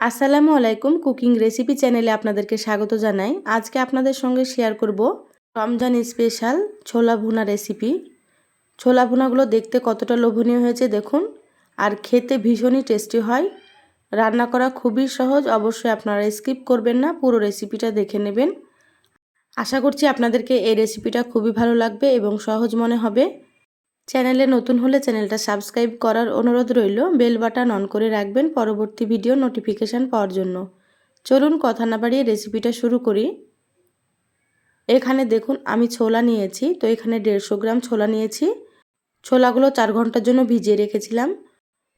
আসসালামু আলাইকুম cooking recipe চ্যানেলে আপনাদেরকে স্বাগত জানাই। আজকে আপনাদের সঙ্গে শেয়ার করব রমজান স্পেশাল ছোলা ভুনা রেসিপি। ছোলা ভুনাগুলো দেখতে কতটা লোভনীয় হয়েছে দেখুন, আর খেতে ভীষণই টেস্টি হয়। রান্না করা খুবই সহজ, অবশ্যই আপনারা স্কিপ করবেন না, পুরো রেসিপিটা দেখে নেবেন। আশা করছি আপনাদেরকে এই রেসিপিটা খুবই ভালো লাগবে এবং সহজ মনে হবে। চ্যানেলে নতুন হলে চ্যানেলটা সাবস্ক্রাইব করার অনুরোধ রইল। বেল বাটন অন করে রাখবেন পরবর্তী ভিডিও নোটিফিকেশান পাওয়ার জন্য। চলুন কথা না বাড়িয়ে রেসিপিটা শুরু করি। এখানে দেখুন, আমি ছোলা নিয়েছি, তো এখানে দেড়শো গ্রাম ছোলা নিয়েছি। ছোলাগুলো চার ঘণ্টার জন্য ভিজিয়ে রেখেছিলাম।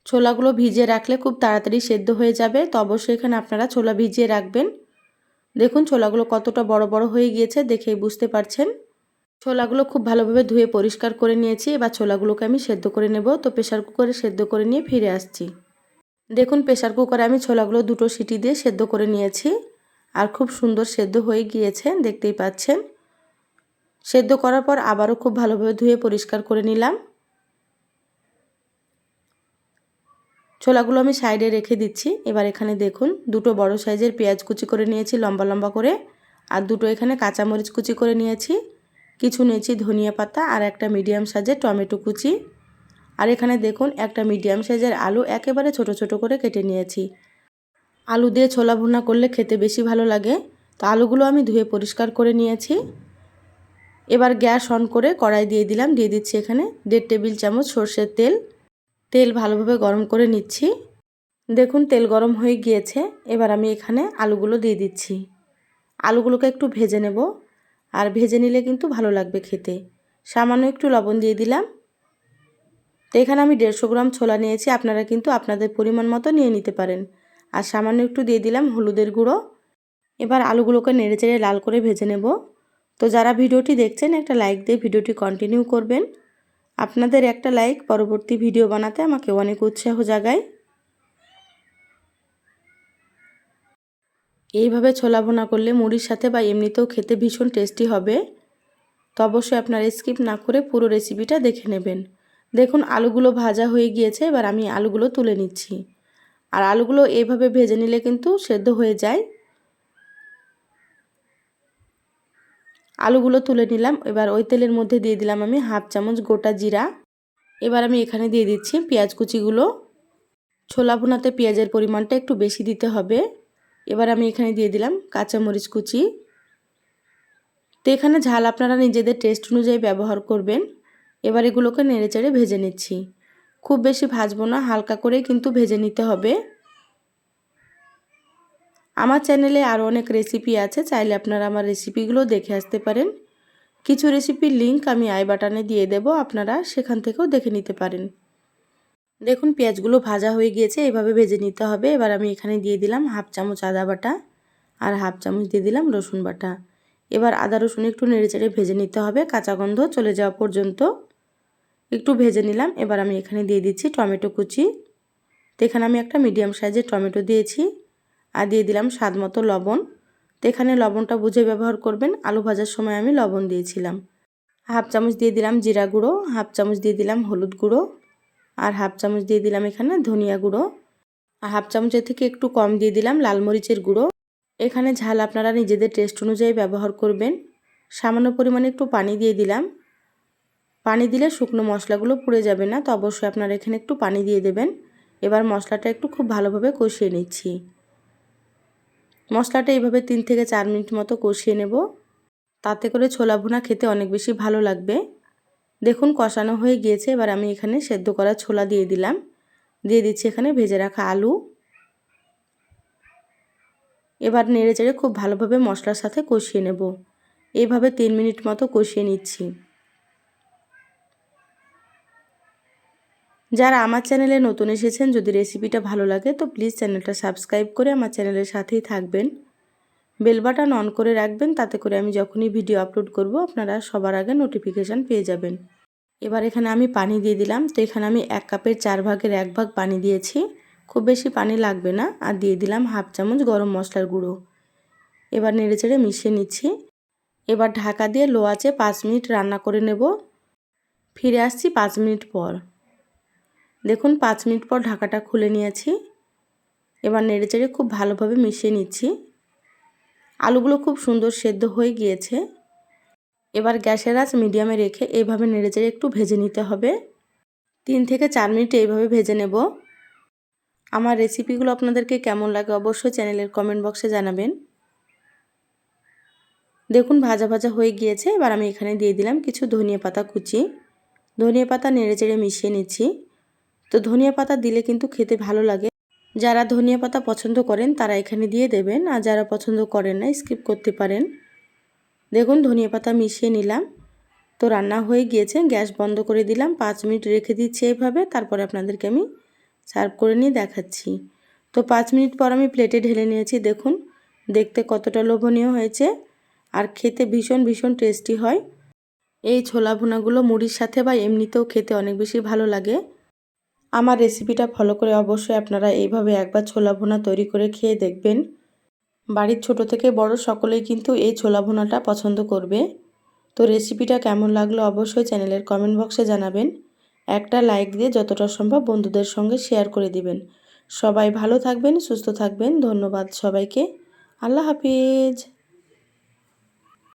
ছোলাগুলো ভিজিয়ে রাখলে খুব তাড়াতাড়ি সেদ্ধ হয়ে যাবে, তো অবশ্যই এখানে আপনারা ছোলা ভিজিয়ে রাখবেন। দেখুন, ছোলাগুলো কতটা বড় বড় হয়ে গিয়েছে, দেখেই বুঝতে পারছেন। ছোলাগুলো খুব ভালোভাবে ধুয়ে পরিষ্কার করে নিয়েছি। এবার ছোলাগুলোকে আমি সেদ্ধ করে নেব। তো প্রেশার কুকারে সেদ্ধ করে নিয়ে ফিরে আসছি। দেখুন প্রেশার কুকারে আমি ছোলাগুলো দুটো সিটি দিয়ে সেদ্ধ করে নিয়েছি। আর খুব সুন্দর সেদ্ধ হয়ে গিয়েছে, দেখতেই পাচ্ছেন। সেদ্ধ করার পর আবারও খুব ভালোভাবে ধুয়ে পরিষ্কার করে নিলাম। ছোলাগুলো আমি সাইডে রেখে দিচ্ছি। এবার এখানে দেখুন, দুটো বড় সাইজের পেঁয়াজ কুচি করে নিয়েছি লম্বা লম্বা করে। আর দুটো এখানে কাঁচামরিচ কুচি করে নিয়েছি। কিছু নিয়েছি ধনিয়া পাতা আর একটা মিডিয়াম সাইজের টমেটো কুচি। আর এখানে দেখুন, একটা মিডিয়াম সাইজের আলু একেবারে ছোট ছোট করে কেটে নিয়েছি। আলু দিয়ে ছোলা ভুনা করলে খেতে বেশি ভালো লাগে। তো আলুগুলো আমি ধুয়ে পরিষ্কার করে নিয়েছি। এবার গ্যাস অন করে কড়াই দিয়ে দিলাম, দিয়ে দিচ্ছি এখানে দেড় টেবিল চামচ সর্ষের তেল। তেল ভালোভাবে গরম করে নিচ্ছি। দেখুন, তেল গরম হয়ে গিয়েছে। এবার আমি এখানে আলুগুলো দিয়ে দিচ্ছি। আলুগুলোকে একটু ভেজে নেব। আর ভেজে নিলে কিন্তু ভালো লাগবে খেতে। সামান্য একটু লবণ দিয়ে দিলাম। তো এখানে আমি দেড়শো গ্রাম ছোলা নিয়েছি, আপনারা কিন্তু আপনাদের পরিমাণ মতো নিয়ে নিতে পারেন। আর সামান্য একটু দিয়ে দিলাম হলুদের গুঁড়ো। এবার আলুগুলোকে নেড়ে চেড়ে লাল করে ভেজে নেব। তো যারা ভিডিওটি দেখছেন, একটা লাইক দিয়ে ভিডিওটি কন্টিনিউ করবেন। আপনাদের একটা লাইক পরবর্তী ভিডিও বানাতে আমাকে অনেক উৎসাহ জাগায়। এইভাবে ছোলা ভোনা করলে মুড়ির সাথে বা এমনিতেও খেতে ভীষণ টেস্টি হবে। তো অবশ্যই আপনারা স্কিপ না করে পুরো রেসিপিটা দেখে নেবেন। দেখুন, আলুগুলো ভাজা হয়ে গিয়েছে, এবার আমি আলুগুলো তুলে নিচ্ছি। আর আলুগুলো এইভাবে ভেজে নিলে কিন্তু সেদ্ধ হয়ে যায়। আলুগুলো তুলে নিলাম, এবার ওই তেলের মধ্যে দিয়ে দিলাম আমি হাফ চামচ গোটা জিরা। এবার আমি এখানে দিয়ে দিচ্ছি পেঁয়াজ কুচিগুলো। ছোলা ভুনাতে পেঁয়াজের পরিমাণটা একটু বেশি দিতে হবে। এবার আমি এখানে দিয়ে দিলাম কাঁচামরিচ কুচি। তো এখানে ঝাল আপনারা নিজেদের টেস্ট অনুযায়ী ব্যবহার করবেন। এবার এগুলোকে নেড়ে চেড়ে ভেজে নিচ্ছি। খুব বেশি ভাজবো না, হালকা করে কিন্তু ভেজে নিতে হবে। আমার চ্যানেলে আরও অনেক রেসিপি আছে, চাইলে আপনারা আমার রেসিপিগুলো দেখে আসতে পারেন। কিছু রেসিপির লিঙ্ক আমি আই বাটনে দিয়ে দেব, আপনারা সেখান থেকেও দেখে নিতে পারেন। দেখুন, পেঁয়াজগুলো ভাজা হয়ে গিয়েছে, এভাবে ভেজে নিতে হবে। এবার আমি এখানে দিয়ে দিলাম হাফ চামচ আদা বাটা আর হাফ চামচ দিয়ে দিলাম রসুন বাটা। এবার আদা রসুন একটু নেড়ে চেড়ে ভেজে নিতে হবে, কাঁচা গন্ধ চলে যাওয়া পর্যন্ত। একটু ভেজে নিলাম, এবার আমি এখানে দিয়ে দিচ্ছি টমেটো কুচি। তো এখানে আমি একটা মিডিয়াম সাইজের টমেটো দিয়েছি আর দিয়ে দিলাম স্বাদ মতো লবণ। তো এখানে লবণটা বুঝে ব্যবহার করবেন, আলু ভাজার সময় আমি লবণ দিয়েছিলাম। হাফ চামচ দিয়ে দিলাম জিরা গুঁড়ো, হাফ চামচ দিয়ে দিলাম হলুদ গুঁড়ো। আর হাফ চামচ দিয়ে দিলাম এখানে ধনিয়া গুঁড়ো। আর হাফ চামচের থেকে একটু কম দিয়ে দিলাম লাল মরিচের গুঁড়ো। এখানে ঝাল আপনারা নিজেদের টেস্ট অনুযায়ী ব্যবহার করবেন। সামান্য পরিমাণে একটু পানি দিয়ে দিলাম। পানি দিলে শুকনো মশলাগুলো পুড়ে যাবে না, তো অবশ্যই আপনারা এখানে একটু পানি দিয়ে দেবেন। এবার মশলাটা একটু খুব ভালোভাবে কষিয়ে নিচ্ছি। মশলাটা এইভাবে তিন থেকে চার মিনিট মতো কষিয়ে নেব। তাতে করে ছোলা ভুনা খেতে অনেক বেশি ভালো লাগবে। দেখুন কষানো হয়ে গিয়েছে, এবার আমি এখানে সেদ্ধ করা ছোলা দিয়ে দিলাম। দিয়ে দিচ্ছি এখানে ভেজে রাখা আলু। এবার নেড়ে চেড়ে খুব ভালোভাবে মশলার সাথে কষিয়ে নেব। এইভাবে তিন মিনিট মতো কষিয়ে নিচ্ছি। যারা আমার চ্যানেলে নতুন এসেছেন, যদি রেসিপিটা ভালো লাগে, তো প্লিজ চ্যানেলটা সাবস্ক্রাইব করে আমার চ্যানেলের সাথেই থাকবেন। বেল বাটন অন করে রাখবেন, তাতে করে আমি যখনই ভিডিও আপলোড করব, আপনারা সবার আগে নোটিফিকেশান পেয়ে যাবেন। এবার এখানে আমি পানি দিয়ে দিলাম, তো এখানে আমি এক কাপের চার ভাগের এক ভাগ পানি দিয়েছি। খুব বেশি পানি লাগবে না, আর দিয়ে দিলাম হাফ চামচ গরম মশলার গুঁড়ো। এবার নেড়ে চেড়ে মিশিয়ে নিচ্ছি। এবার ঢাকা দিয়ে লো আছে পাঁচ মিনিট রান্না করে নেব। ফিরে আসছি পাঁচ মিনিট পর। দেখুন, পাঁচ মিনিট পর ঢাকাটা খুলে নিয়েছি। এবার নেড়েচেড়ে খুব ভালোভাবে মিশিয়ে নিচ্ছি। আলুগুলো খুব সুন্দর সেদ্ধ হয়ে গিয়েছে। এবার গ্যাসের আঁচ মিডিয়ামে রেখে এইভাবে নেড়েচেড়ে একটু ভেজে নিতে হবে। তিন থেকে চার মিনিট এইভাবে ভেজে নেব। আমার রেসিপিগুলো আপনাদেরকে কেমন লাগে অবশ্যই চ্যানেলের কমেন্ট বক্সে জানাবেন। দেখুন, ভাজা ভাজা হয়ে গিয়েছে। এবার আমি এখানে দিয়ে দিলাম কিছু ধনিয়া পাতা কুচি। ধনিয়া পাতা নেড়ে চেড়ে মিশিয়ে নিচ্ছি। তো ধনিয়া পাতা দিলে কিন্তু খেতে ভালো লাগে। যারা ধনিয়া পাতা পছন্দ করেন, তারা এখানে দিয়ে দেবেন। আর যারা পছন্দ করেন না স্কিপ করতে পারেন। দেখুন, ধনিয়া পাতা মিশিয়ে নিলাম। তো রান্না হয়ে গিয়েছে, গ্যাস বন্ধ করে দিলাম। পাঁচ মিনিট রেখে দিচ্ছি এইভাবে তারপরে আপনাদেরকে আমি সার্ভ করে নিয়ে দেখাচ্ছি। তো পাঁচ মিনিট পর আমি প্লেটে ঢেলে নিয়েছি। দেখুন, দেখতে কতটা লোভনীয় হয়েছে। আর খেতে ভীষণ ভীষণ টেস্টি হয়। এই ছোলা ভুনাগুলো মুড়ির সাথে বা এমনিতেও খেতে অনেক বেশি ভালো লাগে। আমার রেসিপিটা ফলো করে অবশ্যই আপনারা এইভাবে একবার ছোলা ভুনা তৈরি করে খেয়ে দেখবেন। বাড়ির ছোট থেকে বড় সকলেই কিন্তু এই ছোলা ভুনাটা পছন্দ করবে। তো রেসিপিটা কেমন লাগল অবশ্যই চ্যানেলের কমেন্ট বক্সে জানাবেন। একটা লাইক দিয়ে যতটা সম্ভব বন্ধুদের সঙ্গে শেয়ার করে দিবেন। সবাই ভালো থাকবেন, সুস্থ থাকবেন। ধন্যবাদ সবাইকে। আল্লাহ হাফিজ।